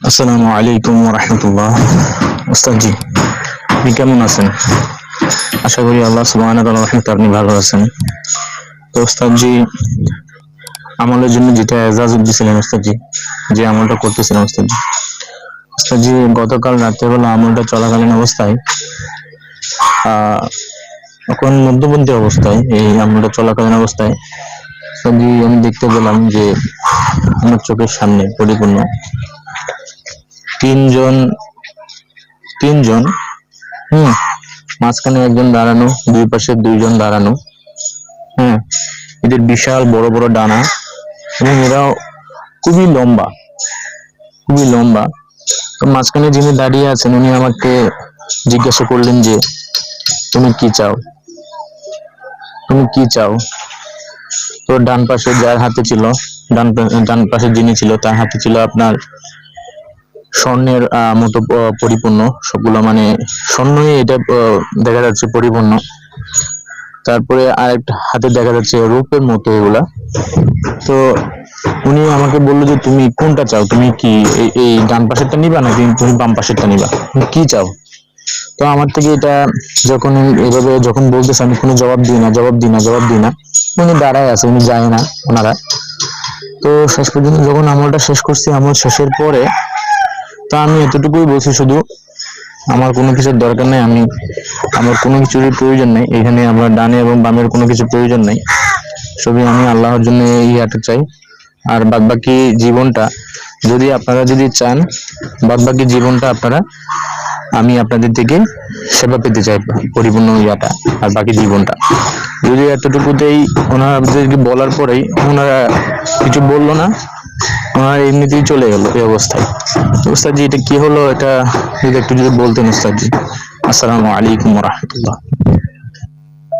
আসসালামু আলাইকুম রহমতুল্লাহ উস্তাদ জি আপনি কেমন আছেন? আশা করি আল্লাহ সুবাহ আপনি ভালো আছেন। তো উস্তাদ জি আমলের জন্য যেটা এজাজত দিয়েছিলেন উস্তাদ জি যে আমলটা করতেছিলেন উস্তাদ জি উস্তাদ জি গতকাল রাত্রেবেলা আমলটা চলাকালীন অবস্থায় এখন মধ্যপন্থী অবস্থায়, এই আমলটা চলাকালীন অবস্থায় উস্তাদজি আমি দেখতে পেলাম যে আমার চোখের সামনে পরিপূর্ণ তিনজন তিনজন? হুম, মাঝখানে একজন দাঁড়ানো, দুই পাশে দুইজন দাঁড়ানো। হ্যাঁ এদের বিশাল বড় বড় ডানা। এবং এরা খুবই লম্বা খুবই লম্বা। তো মাঝখানে যিনি দাঁড়িয়ে আছেন, উনি আমাকে জিজ্ঞাসা করলেন যে, তুমি কি চাও? তুমি কি চাও? তো ডান পাশে যার হাতে ছিল, ডান ডান পাশে যিনি ছিল, তার হাতে ছিল আপনার স্বর্ণের মতো পরিপূর্ণ সবগুলো মানে স্বর্ণই এটা দেখা যাচ্ছে পরিপূর্ণ। তারপরে আরেকটা হাতে দেখা যাচ্ছে রূপের মতো এগুলা। তো উনি আমাকে বলল যে, তুমি কোনটা চাও? তুমি কি এই- ডান পাশেরটা নিবা নাকি তুমি বাম পাশেরটা নিবা? কি চাও? তো আমার থেকে এটা যখন এভাবে যখন বলতেছে, আমি কোনো জবাব দিই না, জবাব দিই না, জবাব দিই না। উনি দাঁড়ায় আছে, উনি যায় না ওনারা। তো শেষ পর্যন্ত যখন আমলটা শেষ করছি, আমল শেষের পরে তা আমি এতটুকুই বলছি শুধু আমার কোনো কিছুর দরকার নেই, আমি, আমার কোনো কিছুরই প্রয়োজন নেই। এখানে আমার ডানে এবং বামের কোনো কিছু প্রয়োজন নেই। সবই আমি আল্লাহর জন্য এই হাতে চাই। আর বাদ বাকি জীবনটা, যদি আপনারা যদি চান বাদ বাকি জীবনটা আপনারা, আমি আপনাদের থেকে সেবা পেতে চাই পরিপূর্ণ ইয়াটা আর বাকি জীবনটা। যদি এতটুকুতেই ওনাদেরকে বলার পরেই ওনারা কিছু বলল না ওনারা এমনিতেই চলে গেল এই অবস্থায় উস্তাদজি এটা কি হলো? এটা যদি একটু যদি বলতেন উস্তাদজি আসসালামু আলাইকুম রহমতুল্লাহ।